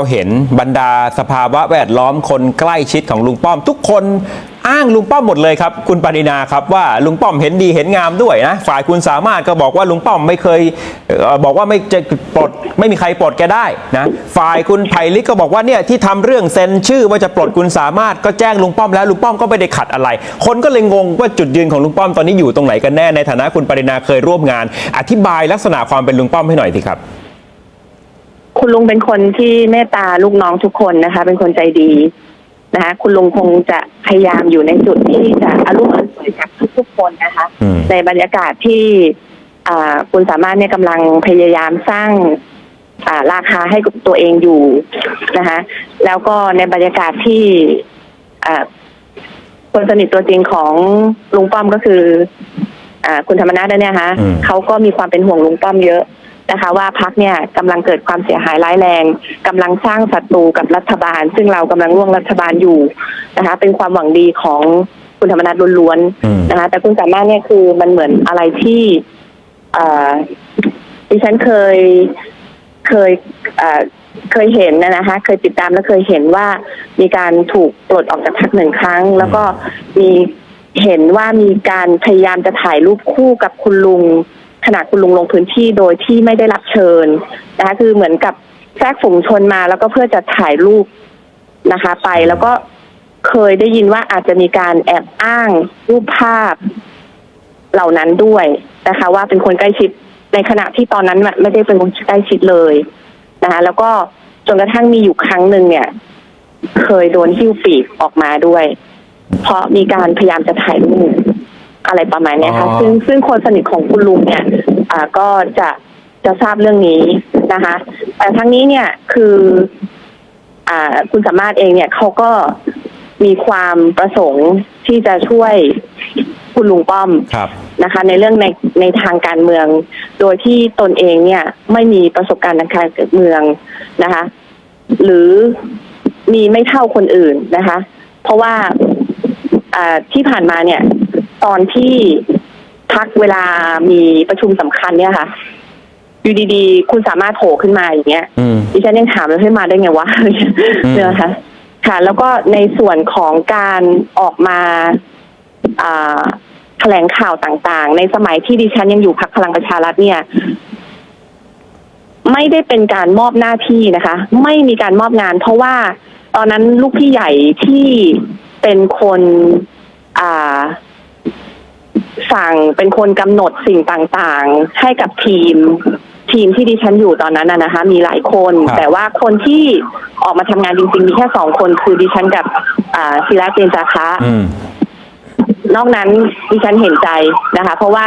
เราเห็นบรรดาสภาวะแวดล้อมคนใกล้ชิดของลุงป้อม ทุกคนอ้างลุงป้อมหมดเลยครับ คุณปรินาครับว่าลุงป้อมเห็นดีเห็นงามด้วยนะฝ่ายคุณสามารถก็บอกว่าลุงป้อมไม่เคยบอกว่าไม่จะปลดไม่มีใครปลดแกได้นะฝ่ายคุณไผ่ลิกก็บอกว่าเนี่ยที่ทำเรื่องเซ็นชื่อว่าจะปลดคุณสามารถก็แจ้งลุงป้อมแล้วลุงป้อมก็ไม่ได้ขัดอะไร คนก็เลยงงว่าจุดยืนของลุงป้อมตอนนี้อยู่ตรงไหนกันแน่ในฐานะคุณปรินาเคยร่วมงาน อธิบายลักษณะความเป็นลุงป้อมให้หน่อยสิครับ คุณลุงเป็นคนที่เมตตาลูกน้องทุกคนนะคะ เป็นคนใจดีนะคะ คุณลุงคงจะพยายามอยู่ในจุดที่จะอารมณ์อร่วยกับทุกๆคนนะคะ อืม ในบรรยากาศที่อ่าคุณสามารถเนี่ยกำลังพยายามสร้าง อ่าราคาให้กับตัวเองอยู่นะคะ แล้วก็ในบรรยากาศที่อ่าคนสนิทตัวจริงของลุงป้อมก็คือ อ่า คุณธรรมนัฐเนี่ยนะคะอืม เขาก็มีความเป็นห่วงลุงป้อมเยอะ นะคะ ว่าพักเนี่ยกำลังเกิดความเสียหายร้ายแรงกำลังสร้างศัตรูกับรัฐบาล ซึ่งเรากำลังร่วมรัฐบาลอยู่นะคะ เป็นความหวังดีของคุณธรรมนัฐล้วนอืมๆนะคะ แต่คุณสามารถเนี่ยคือมันเหมือนอะไรที่เอ่อดิฉันเคยเคยเอ่อเคยเห็นนะนะคะ เคยติดตามและเคยเห็นว่ามีการถูกปลดออกจากพักหนึ่งครั้ง แล้วก็มีเห็นว่ามีการพยายามจะถ่ายรูปคู่กับคุณลุง ขณะคุณลุงลงพื้นที่โดยที่ไม่ได้รับเชิญนะคะคือเหมือนกับแทรกฝูงชนมาแล้วก็เพื่อจะถ่ายรูปนะคะ ไปแล้วก็เคยได้ยินว่าอาจจะมีการแอบอ้างรูปภาพเหล่านั้นด้วยนะคะ ว่าเป็นคนใกล้ชิดในขณะที่ตอนนั้นน่ะไม่ได้เป็นคนใกล้ชิดเลยนะคะแล้วก็จนกระทั่งมีอยู่ครั้งหนึ่งเนี่ย เคยโดนหิ้วปีกออกมาด้วย เพราะมีการพยายามจะถ่ายรูป อะไรประมาณเนี้ยค่ะ อ๋อ ซึ่งซึ่งคนสนิทของคุณลุงเนี่ยอ่าก็จะจะทราบเรื่องนี้นะคะ แต่ทั้งนี้เนี่ยคือ อ่า คุณสามารถเองเนี่ยเขาก็มีความประสงค์ที่จะช่วยคุณลุงป้อม ครับ นะคะในเรื่องในในทางการเมือง โดยที่ตนเองเนี่ยไม่มีประสบการณ์ทางการเมืองนะคะ หรือมีไม่เท่าคนอื่นนะคะ เพราะว่าอ่าที่ผ่านมาเนี่ย ตอนที่พักเวลามีประชุมสำคัญเนี่ยค่ะอยู่ดีๆ คุณสามารถโผล่ขึ้นมาอย่างเงี้ยอืมดิฉันยังถามเลยให้มาได้ไงวะเนี่ยนะคะค่ะ แล้วก็ในส่วนของการออกมาอ่าแถลงข่าวต่างๆ ในสมัยที่ดิฉันยังอยู่พักพลังประชารัฐเนี่ย ไม่ได้เป็นการมอบหน้าที่นะคะ ไม่มีการมอบงาน เพราะว่าตอนนั้นลูกพี่ใหญ่ที่เป็นคนอ่า สั่งเป็นคนกำหนดสิ่งต่างๆ ให้กับทีม ทีมที่ดิฉันอยู่ตอนนั้นนะนะคะ มีหลายคน ครับ แต่ว่าคนที่ออกมาทำงานจริงๆ มีแค่สองคนคือดิฉันกับอ่าศิระเจนจาคะ อืม นอกนั้นดิฉันเห็นใจนะคะ เพราะว่า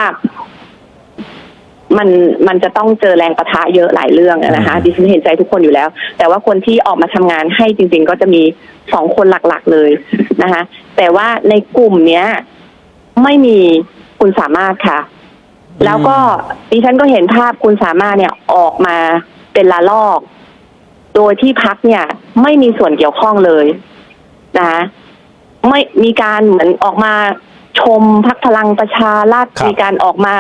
มันมันจะต้องเจอแรงประทะเยอะหลายเรื่องอะนะคะ อืม ดิฉันเห็นใจทุกคนอยู่แล้ว แต่ว่าคนที่ออกมาทำงานให้จริง ๆ ก็จะมีสองคนหลักๆเลยนะคะ แต่ว่าในกลุ่มเนี้ย ไม่มี คุณสามารถค่ะ แล้วก็ดิฉันก็เห็นภาพคุณสามารถเนี่ยออกมาเป็นละลอก โดยที่พักเนี่ย ไม่มีส่วนเกี่ยวข้องเลยนะคะไม่มีการเหมือนออกมาชมพักพลังประชารัฐครับมีการออกมา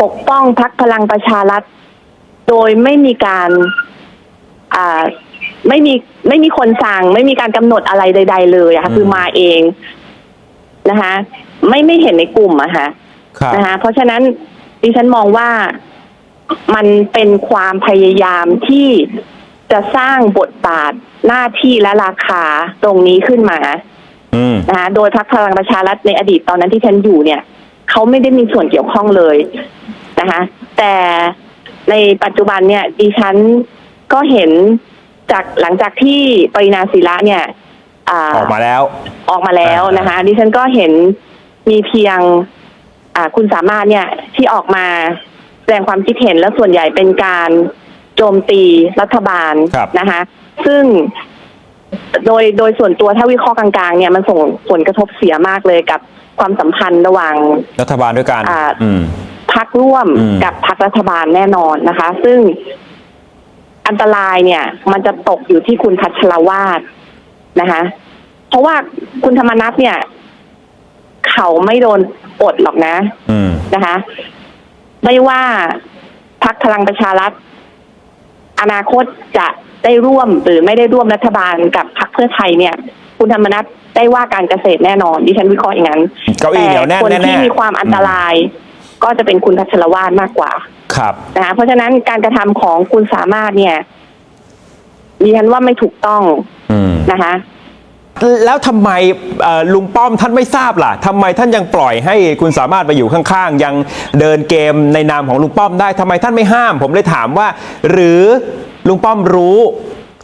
ปกป้องพักพลังประชารัฐ โดยไม่มีการอ่าไม่มีไม่มีคนสั่ง ไม่มีการกำหนดอะไรใด ๆ เลยอะค่ะอืมคือมาเองนะคะ ไม่ไม่เห็นในกลุ่มอะค่ะครับนะคะเพราะฉะนั้นดิฉันมองว่ามันเป็นความพยายามที่จะสร้างบทบาทหน้าที่และราคาตรงนี้ขึ้นมาอืมนะคะโดยพรรคพลังประชารัฐในอดีตตอนนั้นที่ฉันอยู่เนี่ยเขาไม่ได้มีส่วนเกี่ยวข้องเลยนะคะ แต่ในปัจจุบันเนี่ยดิฉันก็เห็นจากหลังจากที่ปรินาศิระเนี่ย อ่า ออกมาแล้ว ออกมาแล้วนะคะดิฉันก็เห็น มีเพียงอ่าคุณสามารถเนี่ยที่ออกมาแสดงความคิดเห็นและส่วนใหญ่เป็นการโจมตีรัฐบาลครับนะคะ ซึ่งโดยโดยส่วนตัวถ้าวิเคราะห์กลางๆ เนี่ยมันส่งผลกระทบเสียมากเลยกับความสัมพันธ์ระหว่างรัฐบาลด้วยกันอ่าอืมพักร่วมอืมกับพักรัฐบาลแน่นอนนะคะ ซึ่งอันตรายเนี่ย มันจะตกอยู่ที่คุณพัชรวาดนะคะ เพราะว่าคุณธรรมนัฐเนี่ย เขาไม่โดนอดหรอกนะอืม นะคะ ไม่ว่าพักพลังประชารัฐ อนาคตจะได้ร่วมหรือไม่ได้ร่วมรัฐบาลกับพรรคเพื่อไทยเนี่ย คุณธรรมนัฐได้ว่าการเกษตรแน่นอนดิฉันวิเคราะห์อย่างนั้นเก้าอี้เหนียวแน่นคนแน่ๆ ที่มีความอันตราย ก็จะเป็นคุณพัชรวาทมากกว่า ครับ นะคะเพราะฉะนั้นการกระทำของคุณสามารถเนี่ยดิฉันว่าไม่ถูกต้องอืม นะคะ แล้วทำไมเอ่อลุงป้อมท่านไม่ทราบล่ะทำไมท่านยังปล่อยให้คุณสามารถไปอยู่ข้างๆ ยังเดินเกมในนามของลุงป้อมได้ทำไมท่านไม่ห้าม ผมเลยถามว่า หรือลุงป้อมรู้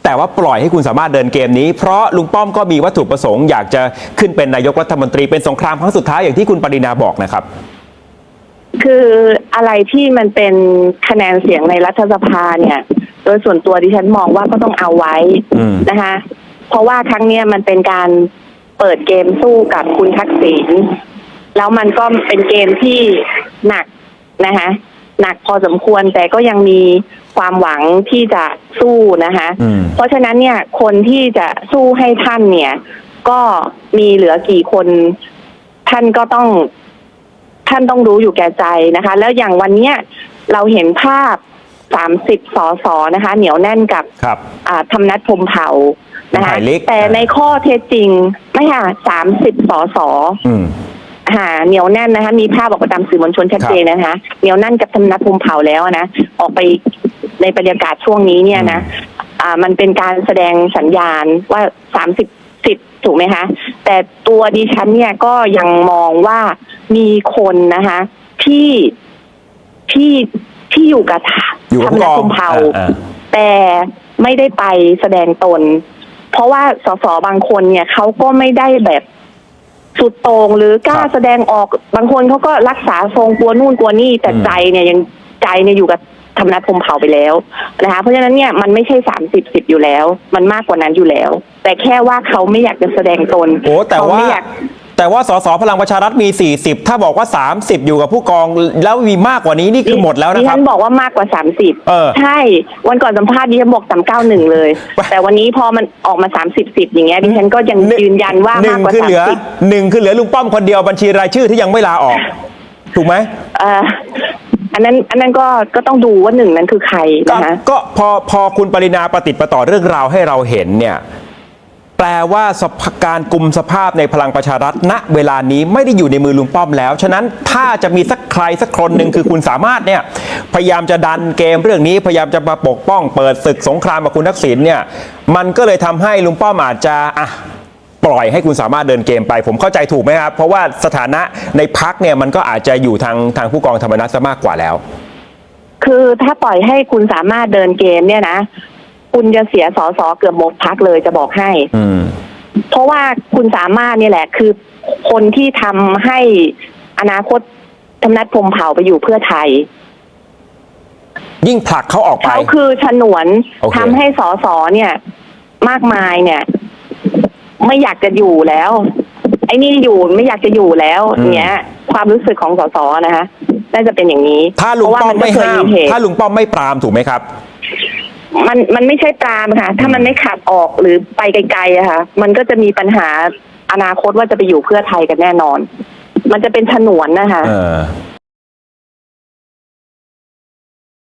แต่ว่าปล่อยให้คุณสามารถเดินเกมนี้ เพราะลุงป้อมก็มีวัตถุประสงค์อยากจะขึ้นเป็นนายกรัฐมนตรีเป็นสงครามครั้งสุดท้ายอย่างที่คุณปรินาบอกนะครับ คืออะไรที่มันเป็นคะแนนเสียงในรัฐสภาเนี่ย โดยส่วนตัวดิฉันมองว่าก็ต้องเอาไว้อืมอืม เพราะฉะนั้นเนี่ยคนที่จะสู้ให้ท่านเนี่ย ก็มีเหลือกี่คน ท่านก็ต้อง ท่านต้องรู้อยู่แก่ใจนะคะ แล้วอย่างวันเนี้ยเราเห็นภาพสามสิบสอสอนะคะ เหนียวแน่นกับ ครับ อ่าธรรมนัฐพรหมเผ่านะ คะถ่ายลิกแต่ในข้อเท็จจริงไม่ค่ะสามสิบสอสออืม หาเหนียวแน่นนะคะ มีภาพออกมาตามสื่อมวลชนชัดเจนนะคะ เหนียวแน่นกับธรรมนัฐพรหมเผ่าแล้วนะ ออกไปในบรรยากาศช่วงนี้เนี่ยนะ อ่า มันเป็นการแสดงสัญญาณว่าสามสิบสิบถูกไหมคะ แต่ตัวดิฉันเนี่ยก็ยังมองว่ามีคนนะคะ ที่ที่ที่อยู่กับอยู่กับธรรมนัฐผู้กองพรหมเผ่าอ่า แต่ไม่ได้ไปแสดงตน เพราะว่าสสบางคนเนี่ยเขาก็ไม่ได้แบบสุดโต่งหรือกล้าครับแสดงออกบางคนเขาก็รักษาทรงกลัวนู่นกลัวนี่แต่อืมใจเนี่ยยังใจเนี่ยอยู่กับธรรมนัฐพรหมเผ่าไปแล้วนะคะเพราะฉะนั้นเนี่ยมันไม่ใช่สามสิบสิบอยู่แล้ว มันมากกว่านั้นอยู่แล้ว แต่แค่ว่าเขาไม่อยากจะแสดงตนโอ้แต่เขว่าไม่อยาก แต่ว่าสสพลังประชารัฐมี 40 ถ้าบอกว่า 30 อยู่กับผู้กอง แล้วมีมากกว่านี้นี่คือหมดแล้วนะดิครัฉับนบอกว่ามากกว่าสามสิบเออใช่ วันก่อนสัมภาษณ์ดิฉันบอกสามเก้าหนึ่งเลยไปแต่วันนี้พอมันออกมาสามสิบสิบอย่างเงี้ยดิฉันก็ยังยืนยันว่าหมากนึ่งกว่าคือสาเหมลือสิบหนึ่งคือเหลือลุงป้อมคนเดียวบัญชีรายชื่อที่ยังไม่ลาออก ถูกไหมเอ่ออันนั้นอันนั้นก็ก็ต้องดูว่าหนึ่งนั้นคือใครก็นะคะก็พอพอคุณปรินาประติดประต่อเรื่องราวให้เราเห็นเนี่ย แปลว่าสภาการกลุ่มสภาพในพลังประชารัฐณเวลานี้ไม่ได้อยู่ในมือลุงป้อมแล้ว ฉะนั้นถ้าจะมีสักใครสักคนหนึ่งคือคุณสามารถเนี่ยพยายามจะดันเกมเรื่องนี้พยายามจะมาปกป้องเปิดศึกสงครามกับคุณทักษิณเนี่ยมันก็เลยทำให้ลุงป้อมอาจจะอะปล่อยให้คุณสามารถเดินเกมไป ผมเข้าใจถูกไหมครับ เพราะว่าสถานะในพักเนี่ยมันก็อาจจะอยู่ทางทางผู้กองธรรมนัสมากกว่าแล้ว คือถ้าปล่อยให้คุณสามารถเดินเกมเนี่ยนะ คุณจะเสียสอสอเกือบหมดพักเลยจะบอกให้ อืม เพราะว่าคุณสามารถเนี่ยแหละ คือคนที่ทำให้อนาคตธรรมนัฐพรหมเผ่าไปอยู่เพื่อไทย ยิ่งผลักเขาออกไป เขาคือฉนวนโอเค ทำให้สอสอเนี่ย มากมายเนี่ย ไม่อยากจะอยู่แล้ว ไอ้นี่อยู่ไม่อยากจะอยู่แล้วเนี้ย ความรู้สึกของสสนะคะน่าจะเป็นอย่างนี้ถ้าลุงเพระว่ป้อมนก็ไม่เคยห้าม เหตุ ถ้าลุงป้อมไม่ปรามถูกไหมครับ มันมันไม่ใช่ตามค่ะ ถ้ามันไม่ขับออกหรือไปไกลๆอะค่ะ มันก็จะมีปัญหาอนาคตว่าจะไปอยู่เพื่อไทยกันแน่นอน มันจะเป็นฉนวนนะคะ เออ